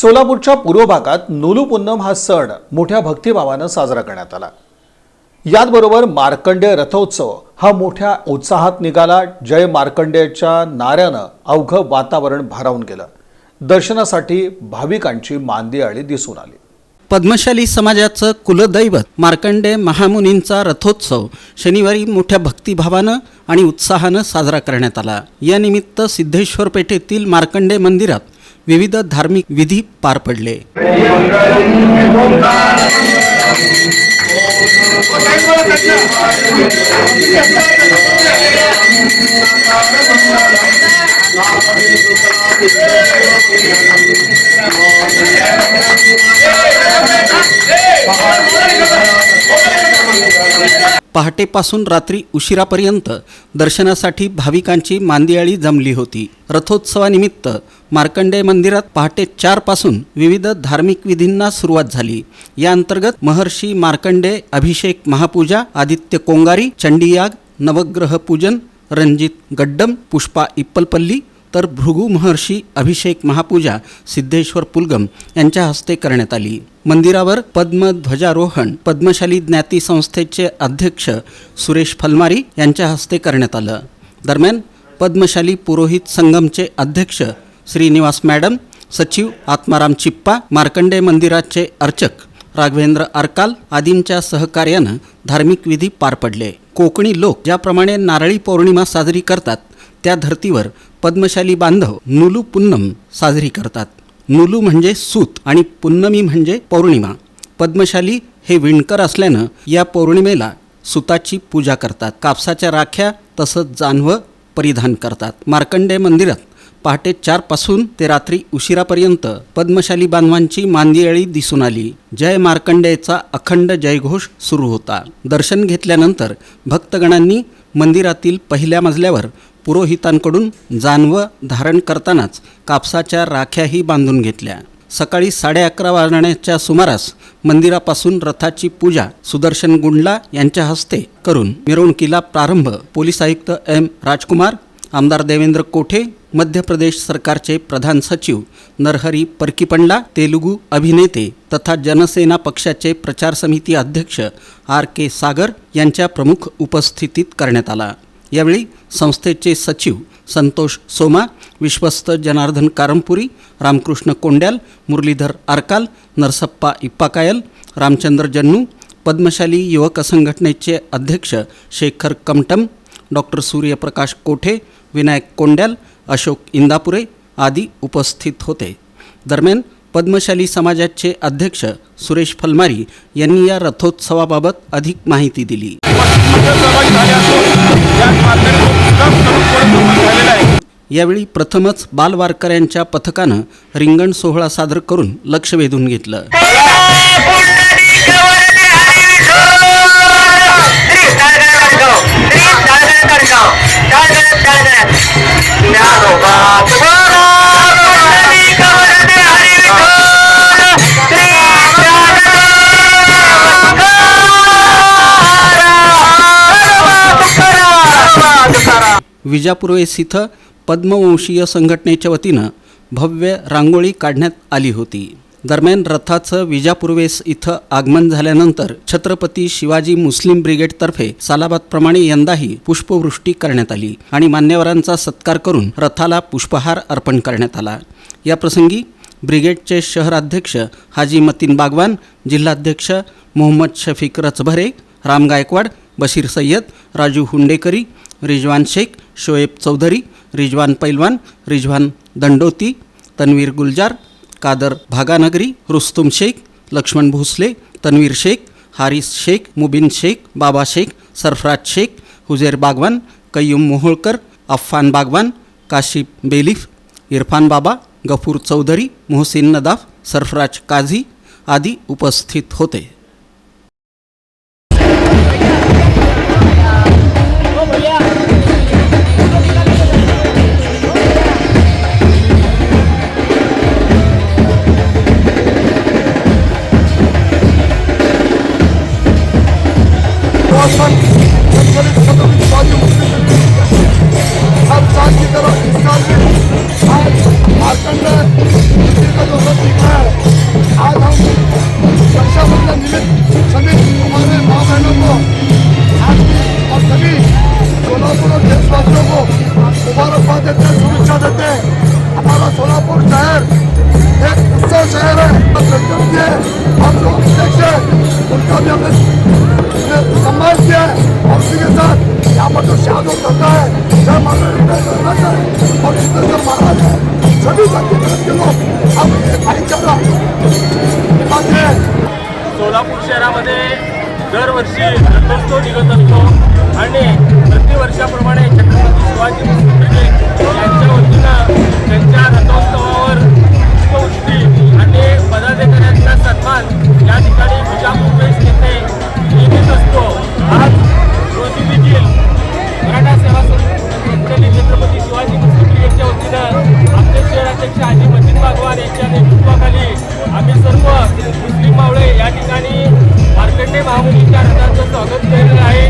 सोलापूरच्या पूर्व भागात नोलू हा सण मोठ्या भक्तिभावानं साजरा करण्यात आला. याचबरोबर मार्कंडेय रथोत्सव हा मोठ्या उत्साहात निघाला जय मार्कंडेयच्या नाऱ्यानं अवघं वातावरण भारावून गेलं. दर्शनासाठी भाविकांची मांदी आळी दिसून आली. पद्मशाली समाजाचं कुलदैवत मार्कंडे महामुनींचा रथोत्सव शनिवारी मोठ्या भक्तिभावानं आणि उत्साहानं साजरा करण्यात आला. या निमित्त सिद्धेश्वर पेठेतील मार्कंडे मंदिरात विविध धार्मिक विधी पार पडले पहाटेपासून रात्री उशिरापर्यंत दर्शनासाठी भाविकांची मांदियाळी जमली होती. रथोत्सवानिमित्त मार्कंडेय मंदिरात पहाटे चारपासून विविध धार्मिक विधींना सुरुवात झाली. या अंतर्गत महर्षी मार्कंडेय अभिषेक महापूजा आदित्य कोंगारी चंडीयाग नवग्रह पूजन रणजित गड्डम पुष्पा इप्पलपल्ली तर भृगू महर्षी अभिषेक महापूजा सिद्धेश्वर पुलगम यांच्या हस्ते करण्यात आली. मंदिरावर पद्मध्वजारोहण पद्मशाली ज्ञाती संस्थेचे अध्यक्ष सुरेश फलमारी यांच्या हस्ते करण्यात आलं. दरम्यान पद्मशाली पुरोहित संगमचे अध्यक्ष श्रीनिवास मॅडम सचिव आत्माराम चिप्पा मार्कंडे मंदिराचे अर्चक राघवेंद्र अरकाल आदींच्या सहकार्यानं धार्मिक विधी पार पडले. कोकणी लोक ज्याप्रमाणे नारळी पौर्णिमा साजरी करतात त्या धर्तीवर पद्मशाली बांधव नुलू पुन्नम साजरी करतात. नुलू म्हणजे सूत आणि पुन्नमी म्हणजे पौर्णिमा. पद्मशाली हे विणकर असल्यानं या पौर्णिमेला सुताची पूजा करतात. कापसाच्या राख्या तसंच जानवं परिधान करतात. मार्कंडे मंदिरात पहाटे चारपासून ते रात्री उशिरापर्यंत पद्मशाली बांधवांची मांदियाळी दिसून आली. जय मार्कंडेयचा अखंड जयघोष सुरू होता. दर्शन घेतल्यानंतर भक्तगणांनी मंदिरातील पहिल्या मजल्यावर पुरोहितांकडून जानवं धारण करतानाच कापसाच्या राख्याही बांधून घेतल्या. सकाळी साडे अकरा वाजण्याच्या सुमारास मंदिरापासून रथाची पूजा सुदर्शन गुंडला यांच्या हस्ते करून मिरवणुकीला प्रारंभ पोलीस आयुक्त एम राजकुमार आमदार देवेंद्र कोठे मध्य प्रदेश सरकारचे प्रधान सचिव नरहरी परकीपंडा तेलुगू अभिनेते तथा जनसेना पक्षाचे प्रचार समिती अध्यक्ष आर के सागर यांच्या प्रमुख उपस्थितीत करण्यात आला. यावेळी संस्थेचे सचिव संतोष सोमा विश्वस्त जनार्दन कारंपुरी रामकृष्ण कोंड्याल मुरलीधर आरकाल नरसप्पा इप्पाकायल रामचंद्र जन्नू पद्मशाली युवक संघटनेचे अध्यक्ष शेखर कमटम डॉक्टर सूर्यप्रकाश कोठे विनायक कोंड्याल अशोक इंदापुरे आदी उपस्थित होते. दरम्यान पद्मशाली समाजाचे अध्यक्ष सुरेश फलमारी यांनी या रथोत्सवाबाबत अधिक माहिती दिली. यावेळी प्रथमच बालवारकऱ्यांच्या पथकानं रिंगण सोहळा सादर करून लक्ष वेधून घेतलं. विजापूर वेस इथं पद्मवंशीय संघटनेच्या वतीनं भव्य रांगोळी काढण्यात आली होती. दरम्यान रथाचं विजापूर्वेस इथं आगमन झाल्यानंतर छत्रपती शिवाजी मुस्लिम ब्रिगेडतर्फे सालाबादप्रमाणे यंदाही पुष्पवृष्टी करण्यात आली आणि मान्यवरांचा सत्कार करून रथाला पुष्पहार अर्पण करण्यात आला. या प्रसंगी ब्रिगेडचे शहराध्यक्ष हाजी मतीन बागवान जिल्हाध्यक्ष मोहम्मद शफीक रचभरे राम गायकवाड बशीर सय्यद राजू हुंडेकरी रिजवान शेख शोएब चौधरी रिजवान पैलवान रिजवान दंडोती तन्वीर गुलजार कादर भागानगरी रुस्तुम शेख लक्ष्मण भोसले तन्वीर शेख हारिस शेख मुबिन शेख बाबा शेख सरफराज शेख हुजेर बागवान कय्यूम मोहोळकर अफ्फान बागवान काशिफ बेलिफ इरफान बाबा गफूर चौधरी मोहसिन नदाफ सरफराज काझी आदी उपस्थित होते. सोलापूर शहरामध्ये दरवर्षी रथोत्सव निघत असतो. आणि प्रतिवर्षाप्रमाणे छत्रपती शिवाजी यांच्या वतीनं त्यांच्या रथोत्सव